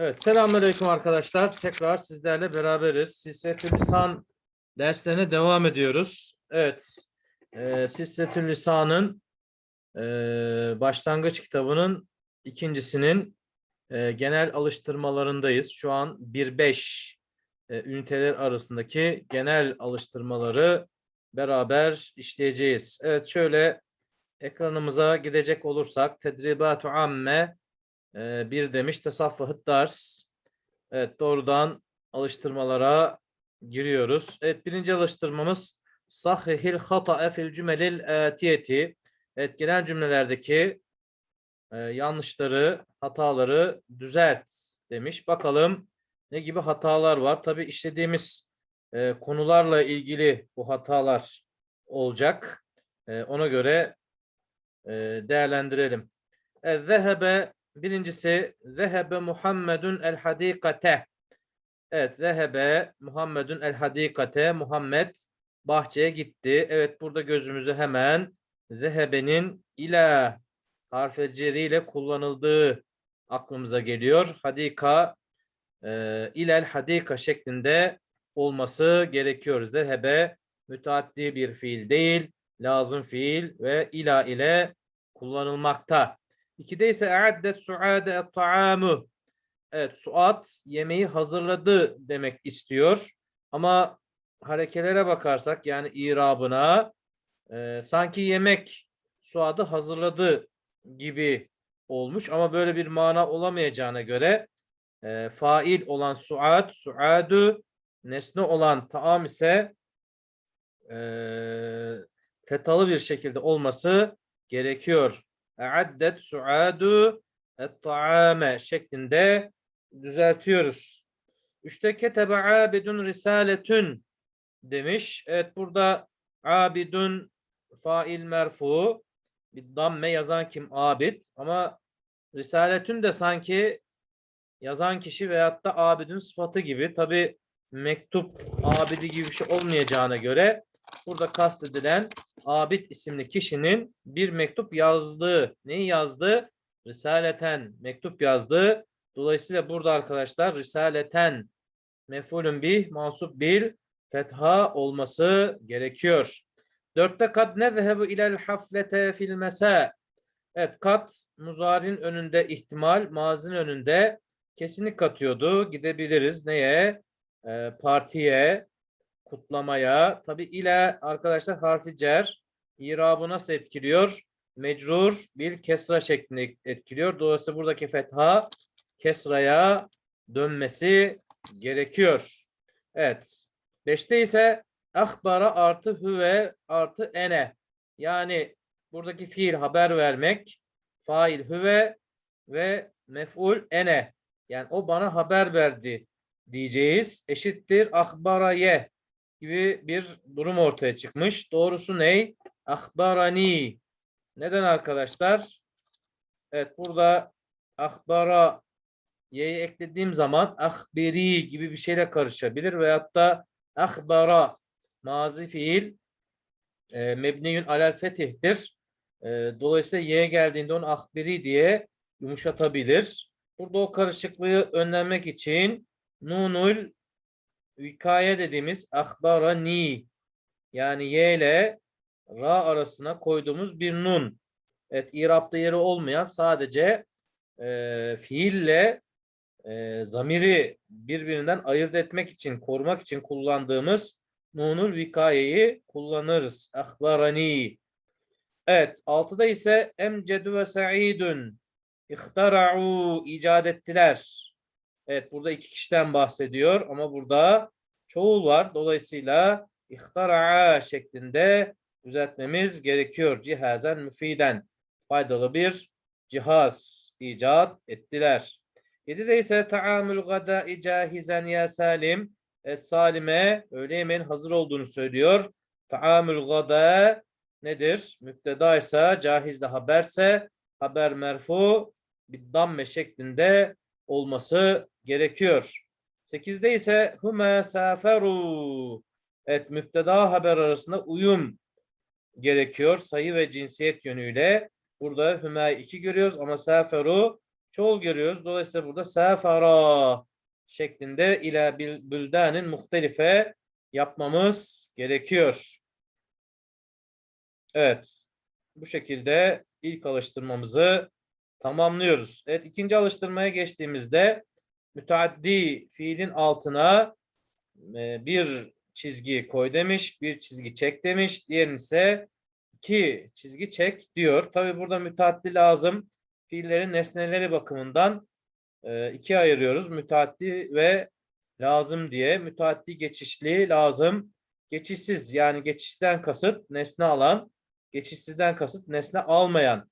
Evet, selamünaleyküm arkadaşlar. Tekrar sizlerle beraberiz. Sissetül Lisan derslerine devam ediyoruz. Evet, e, Sissetül Lisan'ın e, başlangıç kitabının ikincisinin e, genel alıştırmalarındayız. Şu an 1-5 e, üniteler arasındaki genel alıştırmaları beraber işleyeceğiz. Evet, şöyle ekranımıza gidecek olursak, Tedribatu Amme ee, bir demiş tesaffuhut ders. Evet doğrudan alıştırmalara giriyoruz. Evet birinci alıştırmamız sahihil hatae fil cümelil atiyeti. Evet genel cümlelerdeki e, yanlışları, hataları düzelt demiş. Bakalım ne gibi hatalar var. Tabi işlediğimiz e, konularla ilgili bu hatalar olacak. E, ona göre e, değerlendirelim. Zehebe Birincisi zehebe Muhammedun el hadikate. Evet zehebe Muhammedun el hadikate. Muhammed bahçeye gitti. Evet burada gözümüzü hemen zehebenin ila harf ile kullanıldığı aklımıza geliyor. Hadika e, ilel hadika şeklinde olması gerekiyor. Zehebe müteaddi bir fiil değil, lazım fiil ve ila ile kullanılmakta. İkide ise e'adde suade ta'amu. Evet, suat yemeği hazırladı demek istiyor. Ama harekelere bakarsak yani irabına e, sanki yemek suadı hazırladı gibi olmuş ama böyle bir mana olamayacağına göre e, fail olan suat, suadu, nesne olan taam ise e, fetalı bir şekilde olması gerekiyor e'addet suadu et-ta'ame şeklinde düzeltiyoruz. Üçte ketebe abidun risaletün demiş. Evet burada abidun fail merfu bir damme yazan kim abid ama risaletün de sanki yazan kişi veyahut da abidin sıfatı gibi tabi mektup abidi gibi bir şey olmayacağına göre burada kastedilen Abid isimli kişinin bir mektup yazdığı, neyi yazdı? Risaleten mektup yazdı. Dolayısıyla burada arkadaşlar risaleten mefulün bih mansup bil fetha olması gerekiyor. Dörtte kad nezhebu ilel haflete fil mesa. Evet kat muzarin önünde ihtimal, mazin önünde kesinlik katıyordu. Gidebiliriz neye? Ee, partiye, kutlamaya. Tabi ile arkadaşlar harfi cer. İrabı nasıl etkiliyor? Mecrur bir kesra şeklinde etkiliyor. Dolayısıyla buradaki fetha kesraya dönmesi gerekiyor. Evet. Beşte ise akbara artı hüve artı ene. Yani buradaki fiil haber vermek, fail hüve ve mef'ul ene. Yani o bana haber verdi diyeceğiz. Eşittir akbara ye gibi bir durum ortaya çıkmış. Doğrusu ney? Akbarani. Neden arkadaşlar? Evet burada akbara y'yi eklediğim zaman akbiri gibi bir şeyle karışabilir veyahut da akbara mazi fiil e, mebniyün alel fetihtir. E, dolayısıyla y'ye geldiğinde onu akbiri diye yumuşatabilir. Burada o karışıklığı önlemek için nunul vikaye dediğimiz ni yani y ile ra arasına koyduğumuz bir nun. Evet, irapta yeri olmayan sadece e, fiille e, zamiri birbirinden ayırt etmek için, korumak için kullandığımız nunul vikayeyi kullanırız. Ahbarani. Evet, altıda ise emcedu ve sa'idun ihtara'u icat ettiler. Evet burada iki kişiden bahsediyor ama burada çoğul var. Dolayısıyla ihtara'a şeklinde düzeltmemiz gerekiyor. Cihazen müfiden faydalı bir cihaz icat ettiler. Yedide ise taamül gadai cahizen ya salim. Es salime öğle yemeğin hazır olduğunu söylüyor. Taamül gada nedir? Müpteda ise cahizde haberse haber merfu bir damme şeklinde olması gerekiyor. Sekizde ise hume saferu. Evet müpteda haber arasında uyum gerekiyor sayı ve cinsiyet yönüyle. Burada hüme iki görüyoruz ama saferu çoğul görüyoruz. Dolayısıyla burada sefara şeklinde ila büldanin muhtelife yapmamız gerekiyor. Evet. Bu şekilde ilk alıştırmamızı tamamlıyoruz. Evet ikinci alıştırmaya geçtiğimizde müteaddi fiilin altına e, bir çizgi koy demiş, bir çizgi çek demiş. Diğerini ise iki çizgi çek diyor. Tabi burada müteaddi lazım. Fiillerin nesneleri bakımından e, ikiye ayırıyoruz. Müteaddi ve lazım diye. Müteaddi geçişli, lazım geçişsiz. Yani geçişten kasıt nesne alan, geçişsizden kasıt nesne almayan.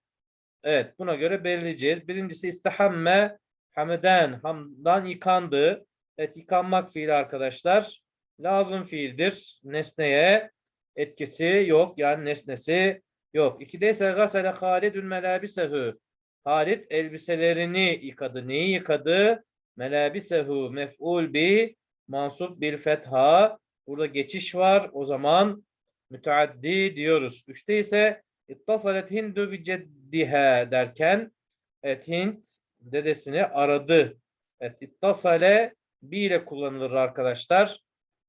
Evet buna göre belirleyeceğiz. Birincisi istihamme hameden hamdan yıkandı. Evet yıkanmak fiili arkadaşlar lazım fiildir. Nesneye etkisi yok yani nesnesi yok. İkide ise gasele Halidun melabisehu. Halid elbiselerini yıkadı. Neyi yıkadı? Melabisehu mef'ul bi mansup bil fetha. Burada geçiş var. O zaman müteaddi diyoruz. Üçte ise ittasalet hindu bi ceddiha derken evet Hint dedesini aradı. Evet ittasale bi ile kullanılır arkadaşlar.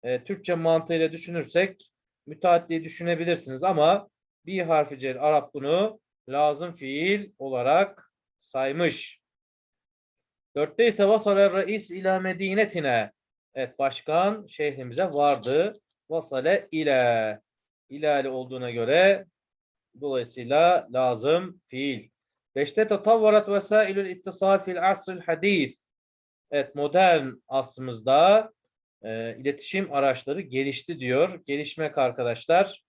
E, Türkçe mantığıyla düşünürsek müteaddi düşünebilirsiniz ama bir harfi cer Arap bunu lazım fiil olarak saymış. Dörtte ise vasale reis ila medinetine. Evet başkan şehrimize vardı. Vasale ile ilale olduğuna göre dolayısıyla lazım fiil. Beşte tatavvarat vesailül ittisal fil asril hadis. Evet modern asrımızda e, iletişim araçları gelişti diyor. Gelişmek arkadaşlar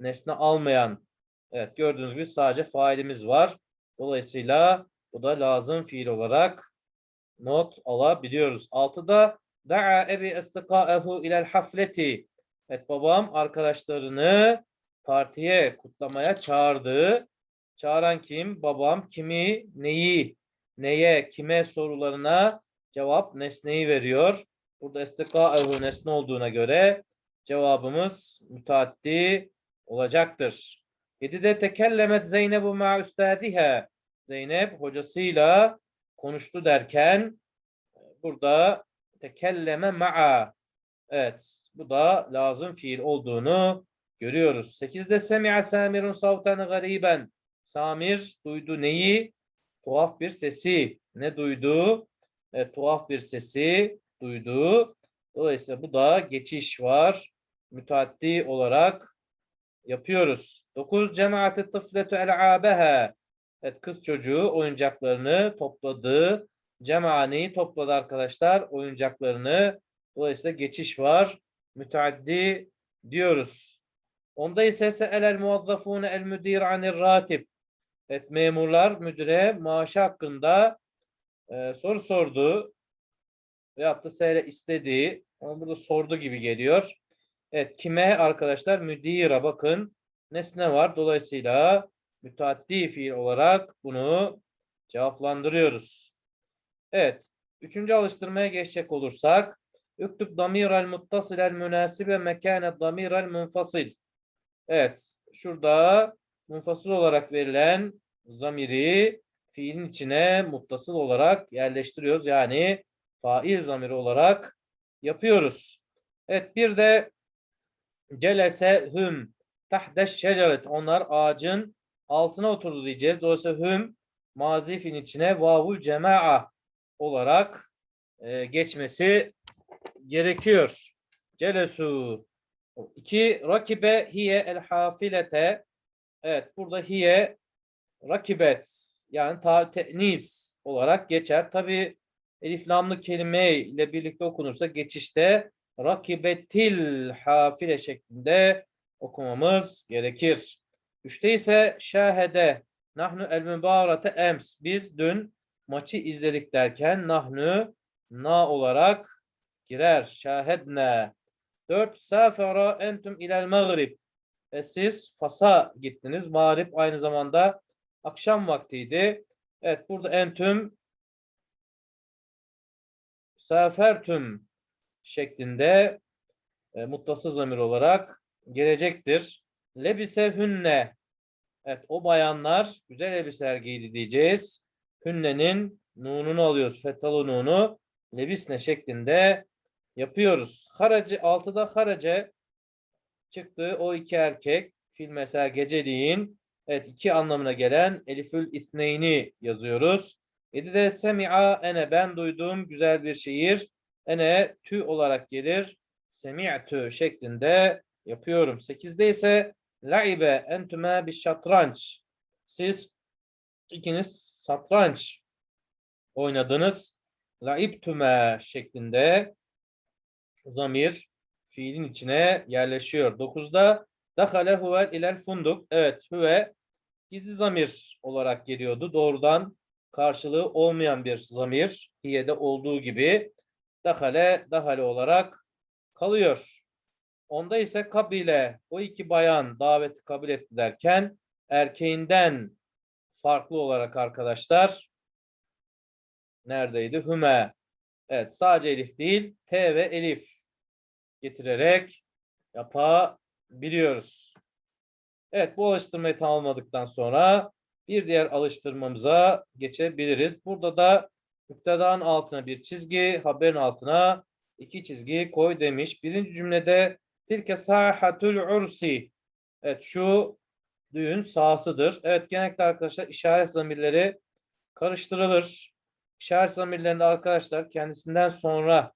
nesne almayan evet gördüğünüz gibi sadece failimiz var. Dolayısıyla bu da lazım fiil olarak not alabiliyoruz. Altıda da'a ebi istikâehu ilel hafleti. Evet babam arkadaşlarını partiye kutlamaya çağırdı. Çağıran kim? Babam kimi, neyi, neye, kime sorularına cevap nesneyi veriyor. Burada istikâehu nesne olduğuna göre cevabımız müteaddi olacaktır. Yedide tekellemet Zeynebu ma üstadiha. Zeynep hocasıyla konuştu derken burada tekelleme ma'a. Evet bu da lazım fiil olduğunu görüyoruz. Sekizde semi'a samirun savtan gariben. Samir duydu neyi? Tuhaf bir sesi. Ne duydu? Evet, tuhaf bir sesi duydu. Dolayısıyla bu da geçiş var. Müteaddi olarak yapıyoruz. 9 cemaati tıfletu el'abeha. Evet kız çocuğu oyuncaklarını topladı. Cemani topladı arkadaşlar oyuncaklarını. Dolayısıyla geçiş var. Müteaddi diyoruz. Onda ise se'elel muvazzafune el müdir anir ratib. Evet memurlar müdüre maaşı hakkında e, soru sordu. Veyahut da seyle istediği. Ama burada sordu gibi geliyor. Evet kime arkadaşlar? Müdira bakın. Nesne var. Dolayısıyla müteaddi fiil olarak bunu cevaplandırıyoruz. Evet. Üçüncü alıştırmaya geçecek olursak. Üktüb damirel muttasilel münasibe mekâne damirel munfasil. Evet. Şurada munfasıl olarak verilen zamiri fiilin içine muttasıl olarak yerleştiriyoruz. Yani fail zamiri olarak yapıyoruz. Evet bir de celese hüm tahdeş şeceret. Onlar ağacın altına oturdu diyeceğiz. Dolayısıyla hüm mazi fiilin içine vavul cema'a olarak e, geçmesi gerekiyor. Celesu. İki rakibe hiye el hafilete. Evet burada hiye rakibet yani ta te'niz olarak geçer. Tabi elif lamlı kelime ile birlikte okunursa geçişte rakibetil hafile şeklinde okumamız gerekir. Üçte ise şahede nahnu el mübarate ems. Biz dün maçı izledik derken nahnu na olarak girer. Şahedne. Dört safara entum ilel mağrib. Ve siz Fas'a gittiniz. Mağrib aynı zamanda akşam vaktiydi. Evet burada entüm safertüm şeklinde e, muttası zamir olarak gelecektir. Lebise hünne. Evet o bayanlar güzel elbiseler giydi diyeceğiz. Hünnenin nununu alıyoruz. Fethalı nunu. Lebisne şeklinde yapıyoruz. Haracı altıda harace çıktı. O iki erkek fil mesela geceliğin evet iki anlamına gelen elifül isneyni yazıyoruz. Yedide semi'a ene ben duyduğum güzel bir şiir. Ene tü olarak gelir. Semi'tü şeklinde yapıyorum. Sekizde ise laibe entüme bir şatranç. Siz ikiniz satranç oynadınız. Laibtüme şeklinde zamir fiilin içine yerleşiyor. Dokuzda Dakale huvel ilel funduk. Evet huve gizli zamir olarak geliyordu. Doğrudan karşılığı olmayan bir zamir. Hiye'de olduğu gibi dakale dahale olarak kalıyor. Onda ise kabile o iki bayan daveti kabul etti derken erkeğinden farklı olarak arkadaşlar neredeydi? Hüme. Evet sadece elif değil T ve elif getirerek yapabiliyoruz. Evet bu alıştırmayı tamamladıktan sonra bir diğer alıştırmamıza geçebiliriz. Burada da müptedanın altına bir çizgi, haberin altına iki çizgi koy demiş. Birinci cümlede tilke sahatul ursi. Evet şu düğün sahasıdır. Evet genellikle arkadaşlar işaret zamirleri karıştırılır. İşaret zamirlerinde arkadaşlar kendisinden sonra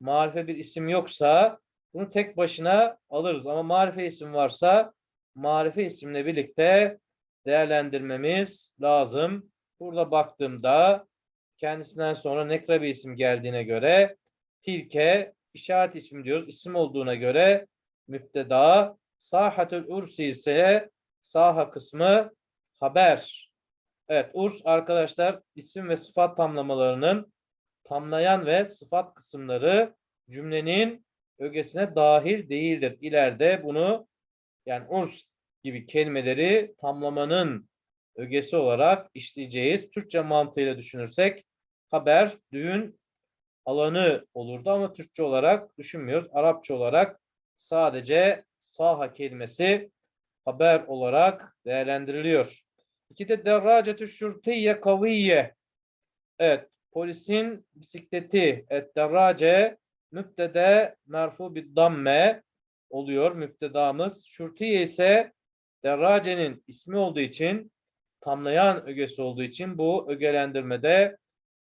marife bir isim yoksa bunu tek başına alırız. Ama marife isim varsa marife isimle birlikte değerlendirmemiz lazım. Burada baktığımda kendisinden sonra nekra bir isim geldiğine göre tilke işaret isim diyoruz. İsim olduğuna göre müpteda sahatül ursi ise saha kısmı haber. Evet urs arkadaşlar isim ve sıfat tamlamalarının tamlayan ve sıfat kısımları cümlenin ögesine dahil değildir. İleride bunu yani urs gibi kelimeleri tamlamanın ögesi olarak işleyeceğiz. Türkçe mantığıyla düşünürsek haber, düğün alanı olurdu ama Türkçe olarak düşünmüyoruz. Arapça olarak sadece saha kelimesi haber olarak değerlendiriliyor. İkide derracetü şurtiye kaviye. Evet, polisin bisikleti et derrace mübtede merfu bir damme oluyor müptedamız. Şurtiye ise derracenin ismi olduğu için tamlayan ögesi olduğu için bu ögelendirmede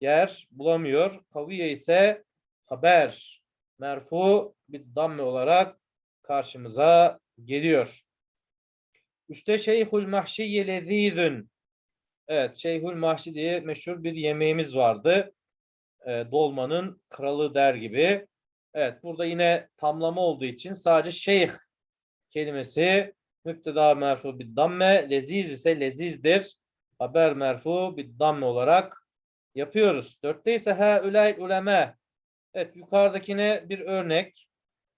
yer bulamıyor. Kaviye ise haber merfu bir damme olarak karşımıza geliyor. Üçte şeyhul mahşiyye lezîzün. Evet, şeyhul mahşi diye meşhur bir yemeğimiz vardı. E, dolmanın kralı der gibi. Evet, burada yine tamlama olduğu için sadece şeyh kelimesi müpteda merfu bir damme, leziz ise lezizdir. Haber merfu bir damme olarak yapıyoruz. Dörtte ise ha ülay uleme. Evet, yukarıdakine bir örnek.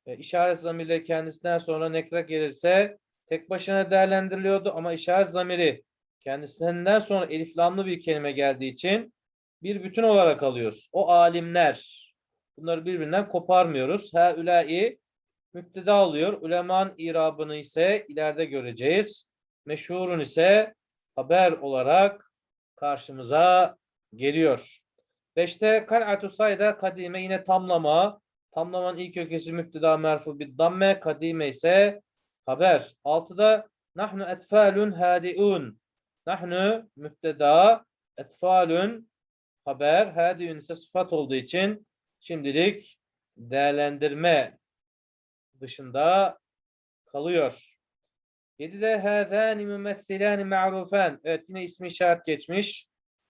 E, işaret zamirleri kendisinden sonra nekra gelirse tek başına değerlendiriliyordu ama işaret zamiri kendisinden sonra eliflamlı bir kelime geldiği için bir bütün olarak alıyoruz. O alimler. Bunları birbirinden koparmıyoruz. Ha ülai müpteda alıyor. Uleman irabını ise ileride göreceğiz. Meşhurun ise haber olarak karşımıza geliyor. Beşte kal'atu sayda kadime yine tamlama. Tamlamanın ilk ökesi müpteda merfu bir damme. Kadime ise haber. Altıda nahnu etfalun hadiun. Nahnu müpteda etfalun haber. Hadiun ise sıfat olduğu için şimdilik değerlendirme dışında kalıyor. 7'de hâzâni mümessilâni ma'rufân. Evet yine ismi işaret geçmiş.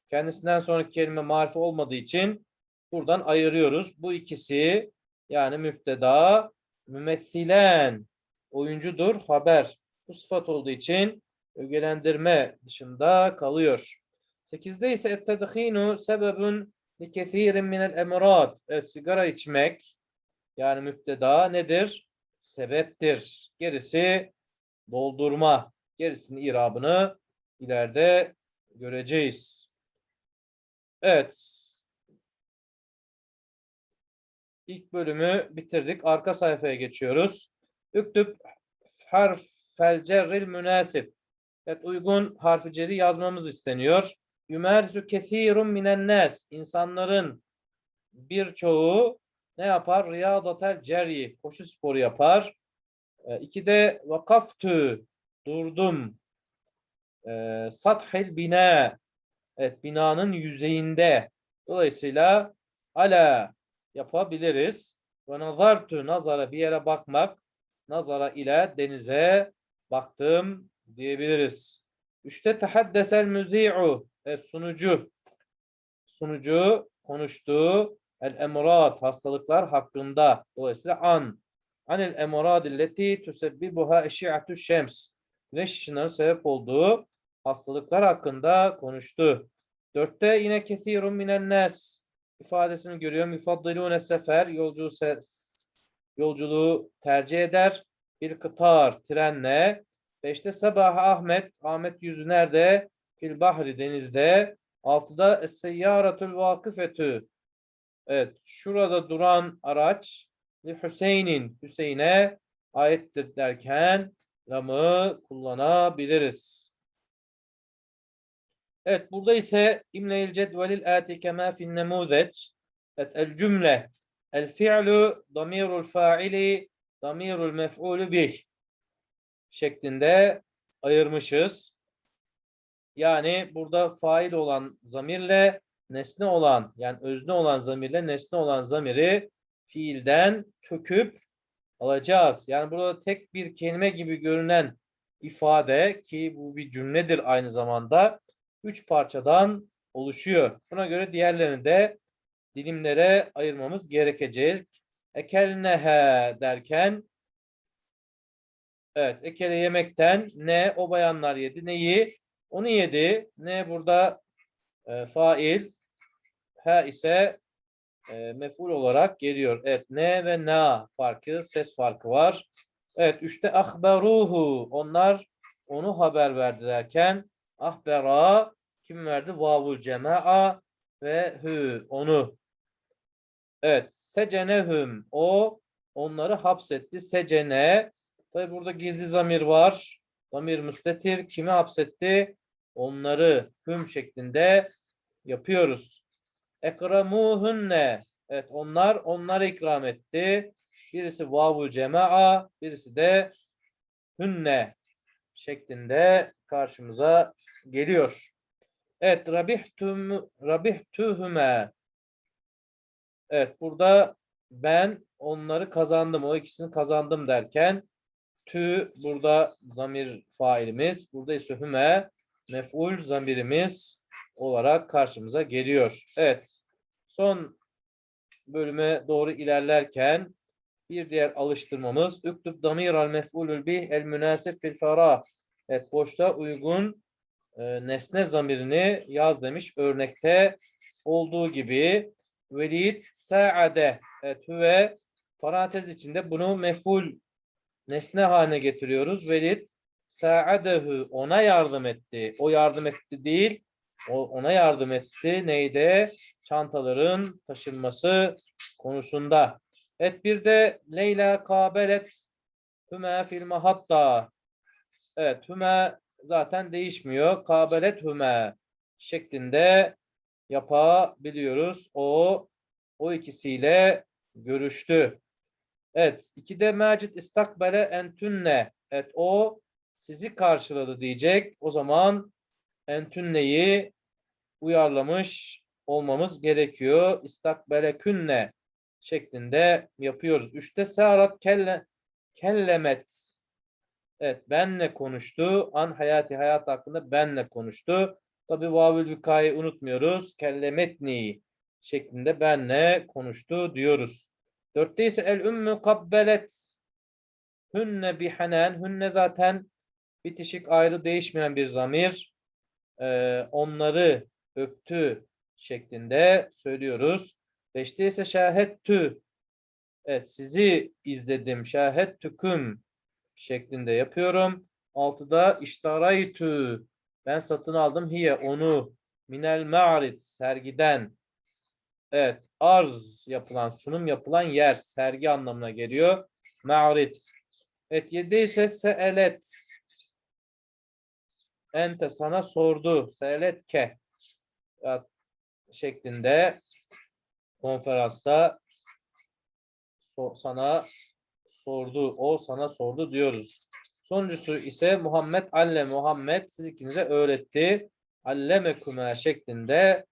Kendisinden sonraki kelime marife olmadığı için buradan ayırıyoruz. Bu ikisi yani müpteda mümessilen oyuncudur haber. Bu sıfat olduğu için ögelendirme dışında kalıyor. 8'de ise ettedhinu sebebun li kethirin minel emrat. Sigara içmek yani müpteda nedir? Sebeptir. Gerisi doldurma. Gerisinin irabını ileride göreceğiz. Evet. İlk bölümü bitirdik. Arka sayfaya geçiyoruz. Üktüp harf fel cerril münasip. Evet uygun harfi ceri yazmamız isteniyor. Yümerzu kethirun minen nas. İnsanların birçoğu ne yapar? Riyadatel ceryi. Koşu sporu yapar. E, iki de vakaftü. Durdum. E, sathil bina. Evet binanın yüzeyinde. Dolayısıyla ala yapabiliriz. Ve nazartu nazara bir yere bakmak. Nazara ile denize baktım diyebiliriz. Üçte tehaddesel müzi'u. Evet, sunucu. Sunucu konuştu. El emrat hastalıklar hakkında. Dolayısıyla an. Anil emradilleti tusebbibuha eşi'atü şems. Güneş ışınlarının sebep olduğu hastalıklar hakkında konuştu. Dörtte yine kethirun minen nas ifadesini görüyorum. Yufaddilûne sefer yolcu yolculuğu tercih eder. Bir kıtar trenle. Beşte sabah Ahmet. Ahmet yüzü nerede? Fil bahri denizde. Altıda es-seyyâratul vakıfetü. Evet. Şurada duran araç Hüseyin'in Hüseyin'e aittir derken lamı kullanabiliriz. Evet burada ise İmle-il cedvelil ati kema fin nemuzeç. Evet el cümle el fi'lu damirul fa'ili damirul mef'ulü bih şeklinde ayırmışız. Yani burada fail olan zamirle nesne olan yani özne olan zamirle nesne olan zamiri fiilden söküp alacağız. Yani burada tek bir kelime gibi görünen ifade ki bu bir cümledir aynı zamanda üç parçadan oluşuyor. Buna göre diğerlerini de dilimlere ayırmamız gerekecek. Ekelnehe derken evet ekele yemekten ne o bayanlar yedi neyi onu yedi ne burada e, fail ha ise e, mef'ul olarak geliyor. Evet ne ve na farkı ses farkı var. Evet üçte ahberuhu onlar onu haber verdi derken ahbera kim verdi? Vavul cema'a ve hü onu. Evet. Secenehum o onları hapsetti. Secene tabi burada gizli zamir var. Zamir müstetir. Kimi hapsetti? Onları hüm şeklinde yapıyoruz. Ekramuhunne Evet onlar onları ikram etti. Birisi vavul cema'a, birisi de hünne şeklinde karşımıza geliyor. Evet, rabihtum rabihtuhuma. Evet, burada ben onları kazandım, o ikisini kazandım derken tü burada zamir failimiz, burada ise hüme mef'ul zamirimiz olarak karşımıza geliyor. Evet. Son bölüme doğru ilerlerken bir diğer alıştırmamız üktüb damir al mef'ulül bih el münasip fil ferah. Evet boşta uygun e, nesne zamirini yaz demiş örnekte olduğu gibi velid sa'ade evet hüve parantez içinde bunu mef'ul nesne haline getiriyoruz. Velid sa'adehu ona yardım etti. O yardım etti değil. O ona yardım etti. Neydi? Çantaların taşınması konusunda. Evet bir de Leyla kabelet Hüme filme hatta. Evet Hüme zaten değişmiyor. Kabelet Hüme şeklinde yapabiliyoruz. O o ikisiyle görüştü. Evet. ikide Macit istakbele entünne. Evet o sizi karşıladı diyecek. O zaman entünneyi uyarlamış olmamız gerekiyor. İstakbele künne şeklinde yapıyoruz. Üçte Sarat kelle, kellemet. Evet benle konuştu. An hayati hayat hakkında benle konuştu. Tabi vavül vikayı unutmuyoruz. Kellemetni şeklinde benle konuştu diyoruz. Dörtte ise el ümmü kabbelet. Hünne bihanen. Hünne zaten bitişik ayrı değişmeyen bir zamir. Ee, onları öptü şeklinde söylüyoruz. Beşte ise şahettü. Evet sizi izledim. Şahettüküm şeklinde yapıyorum. Altıda iştaraytü. Ben satın aldım hiye onu. Minel ma'rit sergiden. Evet arz yapılan sunum yapılan yer sergi anlamına geliyor. Ma'rit. Evet yedi ise seelet. Ente sana sordu. Seelet ke. şeklinde konferansta sana sordu. O sana sordu diyoruz. Sonuncusu ise Muhammed alle Muhammed siz ikinize öğretti. Allemekume şeklinde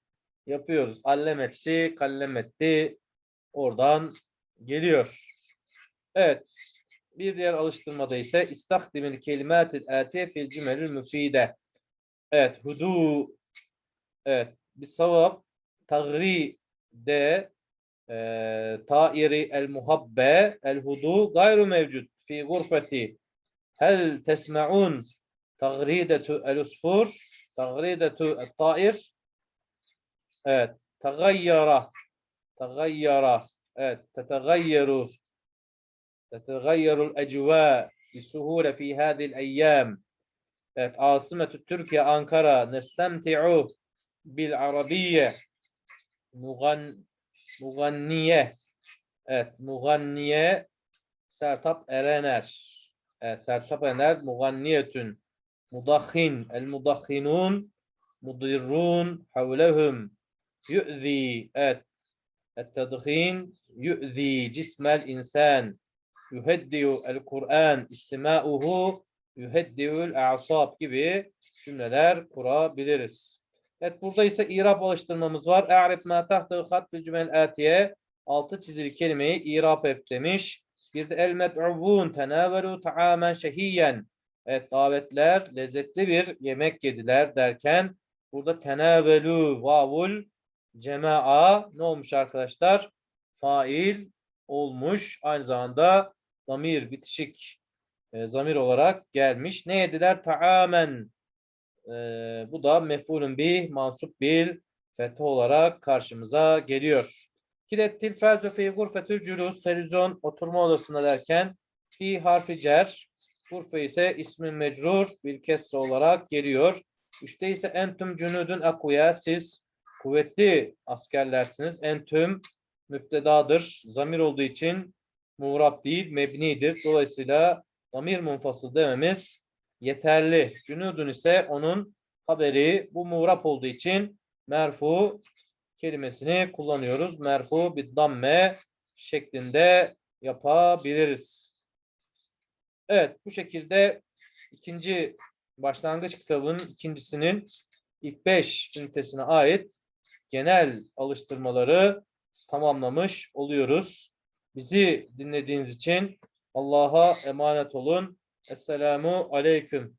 yapıyoruz. Allemetti, kallemetti. Oradan geliyor. Evet. Bir diğer alıştırmada ise istahdimil kelimatil atiye fil cümelül müfide. Evet. Hudu. Evet. Bir savab tagri de e, tairi el muhabbe el hudu gayru mevcut fi gurfeti hel tesma'un tagridetu el usfur tagridetu el tair تغير. تغير. تتغير. تتغير الأجواء بسهولة في هذه الأيام. عاصمة تركيا أنقرة. نستمتع بالعربية. مغن مغنية. مغنية. سارتب أرانش سارتب أرانش مغنية. مضخن المضخنون مضرون حولهم. Yu'zi evet التدخين يؤذي جسم الإنسان يهدئ القرآن استماؤه يهدئ الأعصاب gibi cümleler kurabiliriz. Evet burada ise irab alıştırmamız var. E'rif ma tahtahu hat bil cümel atiye. Altı çizili kelimeyi irab et demiş. Bir de el med'uvun tenavelu ta'amen şehiyen. Evet davetler lezzetli bir yemek yediler derken burada tenavelu vavul cema'a ne olmuş arkadaşlar? Fail olmuş. Aynı zamanda zamir bitişik e, zamir olarak gelmiş. Ne yediler? Ta'amen ee, bu da mef'ulün bih mansup bil fetha olarak karşımıza geliyor. Kilettil fi gurfetül cülus televizyon oturma odasında derken fi harfi cer gurfe ise ismin mecrur bir kesre olarak geliyor. Üçte ise entüm cünüdün akuya siz kuvvetli askerlersiniz. Entüm müptedadır. Zamir olduğu için muğrab değil mebnidir. Dolayısıyla zamir munfasıl dememiz yeterli. Cünudun ise onun haberi bu muğrap olduğu için merfu kelimesini kullanıyoruz. Merfu bir damme şeklinde yapabiliriz. Evet bu şekilde ikinci başlangıç kitabının ikincisinin ilk beş ünitesine ait genel alıştırmaları tamamlamış oluyoruz. Bizi dinlediğiniz için Allah'a emanet olun. Esselamu aleyküm.